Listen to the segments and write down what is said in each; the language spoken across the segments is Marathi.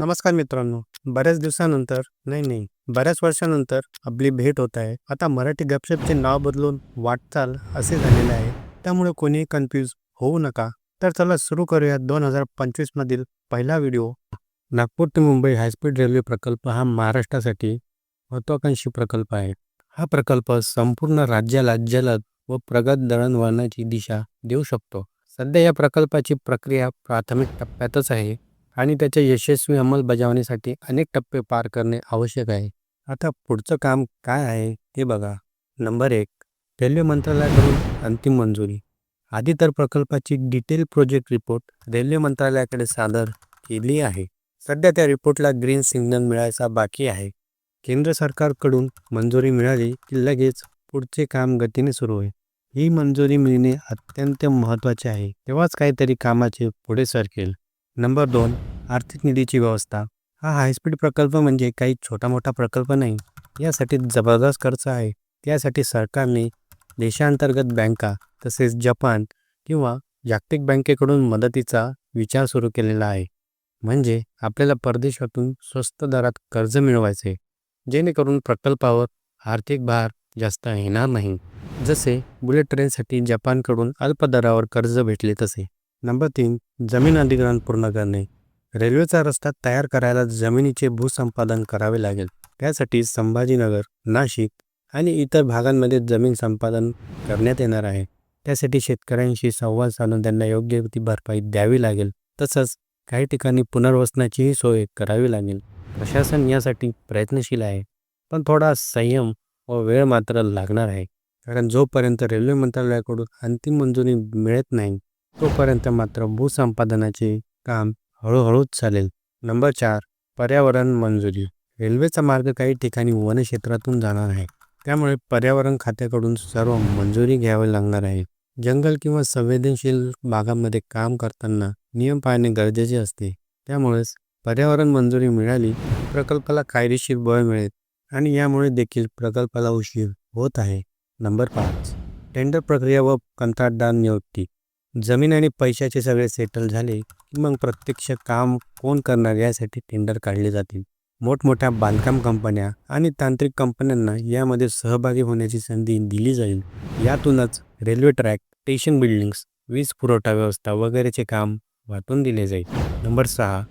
नमस्कार मित्रांनो. बऱ्याच दिवसानंतर नाही नाही बऱ्याच वर्षानंतर आपली भेट होत आहे. आता मराठी गपशपचे नाव बदलून वाटचाल असे झालेले आहे. त्यामुळे कोणीही कन्फ्यूज होऊ नका. तर चला सुरू करूया दोन हजार पंचवीस मधील पहिला व्हिडिओ. नागपूर ते मुंबई हायस्पीड रेल्वे प्रकल्प हा महाराष्ट्रासाठी महत्वाकांक्षी प्रकल्प आहे. हा प्रकल्प संपूर्ण राज्याला जलद व प्रगत दळणवळणाची दिशा देऊ शकतो. सध्या या प्रकल्पाची प्रक्रिया प्राथमिक टप्प्यातच आहे. आणि त्याच्या यशस्वी अंमलबजावणीसाठी अनेक टप्पे पार करणे आवश्यक आहे. आता पुढचं काम काय आहे हे बघा. नंबर एक रेल्वे मंत्रालयाकडून अंतिम मंजुरी. आधी तर प्रकल्पाची डिटेल प्रोजेक्ट रिपोर्ट रेल्वे मंत्रालयाकडे सादर केली आहे. सध्या त्या रिपोर्टला ग्रीन सिग्नल मिळायचा बाकी आहे. केंद्र सरकारकडून मंजुरी मिळाली की लगेच पुढचे काम गतीने सुरू होईल. ही मंजुरी मिळणे अत्यंत महत्त्वाचे आहे. तेव्हाच काहीतरी कामाचे पुढे सरकेल. नंबर दोन आर्थिक निधीची व्यवस्था. हा हायस्पीड प्रकल्प म्हणजे काही छोटा मोठा प्रकल्प नाही. यासाठी जबरदस्त खर्च आहे. त्यासाठी सरकारने देशांतर्गत बँका तसेच जपान किंवा जागतिक बँकेकडून मदतीचा विचार सुरू केलेला आहे. म्हणजे आपल्याला परदेशातून स्वस्त दरात कर्ज मिळवायचे जेणेकरून प्रकल्पावर आर्थिक भार जास्त येणार नाही. जसे बुलेट ट्रेनसाठी जपानकडून अल्प दरावर कर्ज भेटले तसे. नंबर तीन जमीन अधिग्रहण पूर्ण करणे. रेल्वेचा रस्ता तयार करायला जमिनीचे भूसंपादन करावे लागेल. त्यासाठी संभाजीनगर नाशिक आणि इतर भागांमध्ये जमीन संपादन करण्यात येणार आहे. त्यासाठी शेतकऱ्यांशी संवाद साधून त्यांना योग्य ती भरपाई द्यावी लागेल. तसंच काही ठिकाणी पुनर्वसनाचीही सोय करावी लागेल. प्रशासन यासाठी प्रयत्नशील आहे पण थोडा संयम व वेळ मात्र लागणार आहे. कारण जोपर्यंत रेल्वे मंत्रालयाकडून अंतिम मंजुरी मिळत नाही तोपर्यंत मात्र भूसंपादनाचे काम हळूहळूच चालेल. नंबर चार पर्यावरण मंजुरी. रेल्वेचा मार्ग काही ठिकाणी वनक्षेत्रातून जाणार आहे. त्यामुळे पर्यावरण खात्याकडून सर्व मंजुरी घ्यावी लागणार आहे. जंगल किंवा संवेदनशील भागामध्ये काम करताना नियम पाळणे गरजेचे असते. त्यामुळेच पर्यावरण मंजुरी मिळाली प्रकल्पाला कायदेशीर बळ मिळेल आणि यामुळे देखील प्रकल्पाला उशीर होत आहे. नंबर पाच टेंडर प्रक्रिया व कंत्राटदार नियुक्ती. जमीन आणि पैशाचे सगळे सेटल झाले की मग प्रत्यक्ष काम कोण करणार यासाठी टेंडर काढले जातील. मोठमोठ्या बांधकाम कंपन्या आणि तांत्रिक कंपन्यांना यामध्ये सहभागी होण्याची संधी दिली जाईल. यातूनच रेल्वे ट्रॅक स्टेशन बिल्डिंग्स वीज पुरवठा व्यवस्था वगैरेचे काम वाटून दिले जाईल. नंबर सहा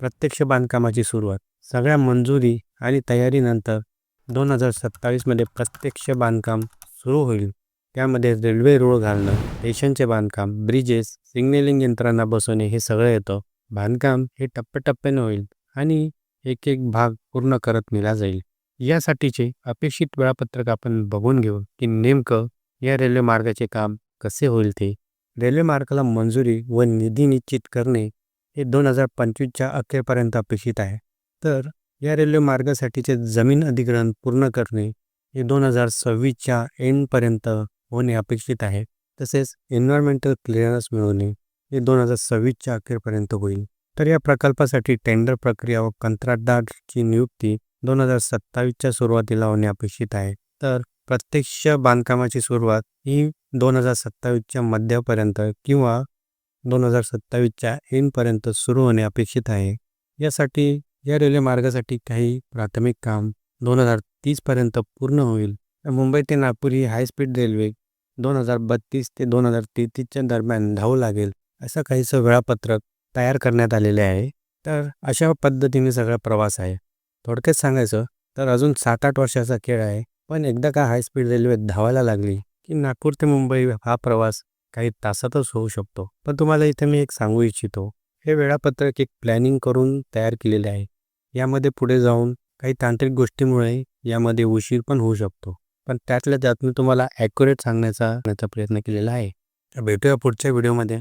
प्रत्यक्ष बांधकामाची सुरुवात. सगळ्या मंजुरी आणि तयारीनंतर दोन हजार सत्तावीसमध्ये प्रत्यक्ष बांधकाम सुरू होईल. त्यामध्ये रेल्वे रोड घालणं स्टेशनचे बांधकाम ब्रिजेस सिग्नलिंग यंत्रणा बसवणे हे सगळं येतं. बांधकाम हे टप्प्याटप्प्याने होईल आणि एक एक भाग पूर्ण करत नेला जाईल. यासाठीचे अपेक्षित वेळापत्रक आपण बघून घेऊ की नेमकं या रेल्वे मार्गाचे काम कसे होईल ते. रेल्वे मार्गाला मंजुरी व निधी निश्चित करणे हे दोन हजार पंचवीसच्या अखेरपर्यंत अपेक्षित आहे. तर या रेल्वे मार्गासाठीचे जमीन अधिग्रहण पूर्ण करणे हे दोन हजार सव्वीसच्या एंडपर्यंत होणे अपेक्षित आहे. तसेच एन्व्हायरमेंटल क्लिअरन्स मिळवणे हे दोन हजार सव्वीसच्या अखेरपर्यंत होईल. तर या प्रकल्पासाठी टेंडर प्रक्रिया व कंत्राटदारची नियुक्ती दोन हजार सत्तावीसच्या सुरुवातीला होणे अपेक्षित आहे. तर प्रत्यक्ष बांधकामाची सुरुवात ही दोन हजार सत्तावीसच्या मध्यापर्यंत किंवा दोन हजार सत्तावीसच्या एंडपर्यंत सुरू होणे अपेक्षित आहे. यासाठी या रेल्वे मार्गासाठी काही प्राथमिक काम दोन हजार तीसपर्यंत पूर्ण होईल. मुंबई ते नागपूर ही हायस्पीड रेल्वे दोन हजार बत्तीस ते दोन हजार तेहतीसच्या दरम्यान धावू लागेल असं काहीसं वेळापत्रक तयार करण्यात आलेले आहे. तर अशा पद्धतीने सगळा प्रवास आहे. थोडक्यात सांगायचं तर अजून सात आठ वर्षाचा खेळ आहे पण एकदा का हायस्पीड रेल्वे धावायला लागली की नागपूर ते मुंबई हा प्रवास काही तासातच होऊ शकतो. पण तुम्हाला इथे मी एक सांगू इच्छितो. हे वेळापत्रक एक प्लॅनिंग करून तयार केलेले आहे. यामध्ये पुढे जाऊन काही तांत्रिक गोष्टीमुळे यामध्ये उशीर पण होऊ शकतो. पण त्यातल्या त्यात मी तुम्हाला ॲक्युरेट सांगण्याचा प्रयत्न केलेला आहे. तर भेटूया पुढच्या व्हिडिओमध्ये